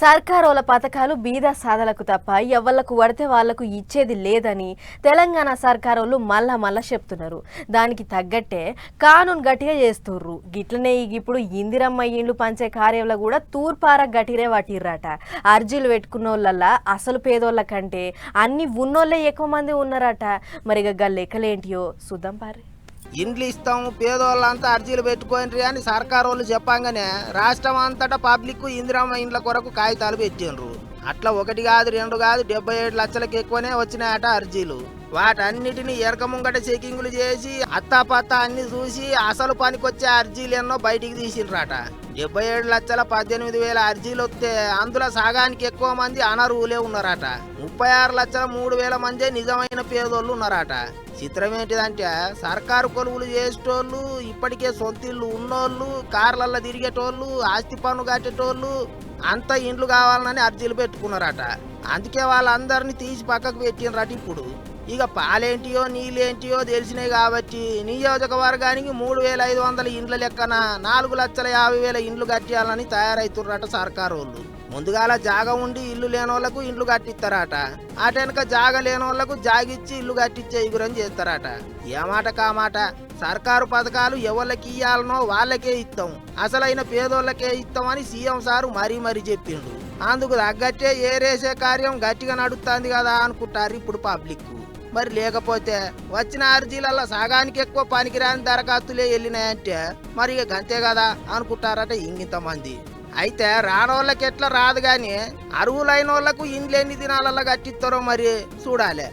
సర్కారోల పథకాలు బీద సాధలకు తప్ప ఎవళ్ళకు పడితే వాళ్ళకు ఇచ్చేది లేదని తెలంగాణ సర్కారోళ్ళు మళ్ళా మళ్ళా చెప్తున్నారు. దానికి తగ్గట్టే కానూన్ గట్టిగా చేస్తుర్రు. గిట్లనే ఇప్పుడు ఇందిరమ్మ ఇండ్లు పంచే కార్యంలో కూడా తూర్పార గట్టిరే పట్టిర్రట. అర్జీలు పెట్టుకున్నోళ్ళల్లా అసలు పేదోళ్ళ కంటే అన్ని ఉన్నోళ్ళే ఎక్కువ మంది ఉన్నారట. మరిగా ఇక లెక్కలేంటియో? చూద్దాం పారే. ఇండ్లు ఇస్తాం పేదోళ్ళంతా అర్జీలు పెట్టుకోండి అని సర్కారు వాళ్ళు చెప్పంగానే రాష్ట్రం అంతటా పబ్లిక్ ఇందిరమ్మ ఇండ్ల కొరకు కాగితాలు పెట్టిండ్రు. అట్లా ఒకటి కాదు రెండు కాదు డెబ్బై ఏడు లక్షలకు ఎక్కువనే వచ్చినాయట అర్జీలు. వాటన్నిటిని ఎరకముంగట ముంగట చెకింగులు చేసి అత్తాపత్తా అన్ని చూసి అసలు పనికొచ్చే అర్జీలు ఎన్నో బయటికి తీసిండ్రట. డెబ్బై ఏడు లక్షల పద్దెనిమిది వేల అర్జీలు వస్తే అందులో సగానికి ఎక్కువ మంది అనర్హులే ఉన్నారట. ముప్పై ఆరు లక్షల మూడు వేల మంది నిజమైన పేదోళ్ళు ఉన్నారట. చిత్రం ఏంటిదంటే సర్కారు కొలువులు చేసేటోళ్ళు ఇప్పటికే సొంత ఇల్లు ఉన్నోళ్ళు కార్లల్లో తిరిగేటోళ్ళు ఆస్తి పన్ను కట్టేటోళ్ళు అంత ఇండ్లు కావాలని అర్జీలు పెట్టుకున్నారట. అందుకే వాళ్ళందరినీ తీసి పక్కకు పెట్టినరట ఇప్పుడు. ఇక పాలేంటియో నీళ్ళేంటియో తెలిసినాయి కాబట్టి నియోజకవర్గానికి మూడు వేల ఐదు వందల ఇండ్ల లెక్కన నాలుగు లక్షల యాభై వేల ఇండ్లు కట్టాలని తయారైతుర్రట సర్కారు వాళ్ళు ముందుగాల జాగ ఉండి ఇల్లు లేనోళ్ళకు ఇండ్లు కట్టిస్తారట అటెనక జాగ లేనోళ్ళకు జాగిచ్చి ఇల్లు కట్టించే ఎగురని చేస్తారట ఏమాట కామాట సర్కారు పథకాలు ఎవరికి ఇయ్యాలనో వాళ్ళకే ఇస్తాం అసలైన పేదోళ్ళకే ఇస్తామని సీఎం సారు మరీ మరీ చెప్పిండు. అందుకు తగ్గట్టే ఏరేసే కార్యం గట్టిగా నడుస్తుంది కదా అనుకుంటారు ఇప్పుడు పబ్లిక్ మరి లేకపోతే వచ్చిన అర్జీలలో సగానికి ఎక్కువ పనికిరాని దరఖాస్తులే వెళ్ళినాయంటే మరి ఇక అంతే కదా అనుకుంటారట ఇంగింతమంది. అయితే రానోళ్ళకి ఎట్లా రాదు కానీ అరువులైన వాళ్ళకు ఇండ్లు ఎన్ని దినాలలో కట్టిస్తారో మరి చూడాలి.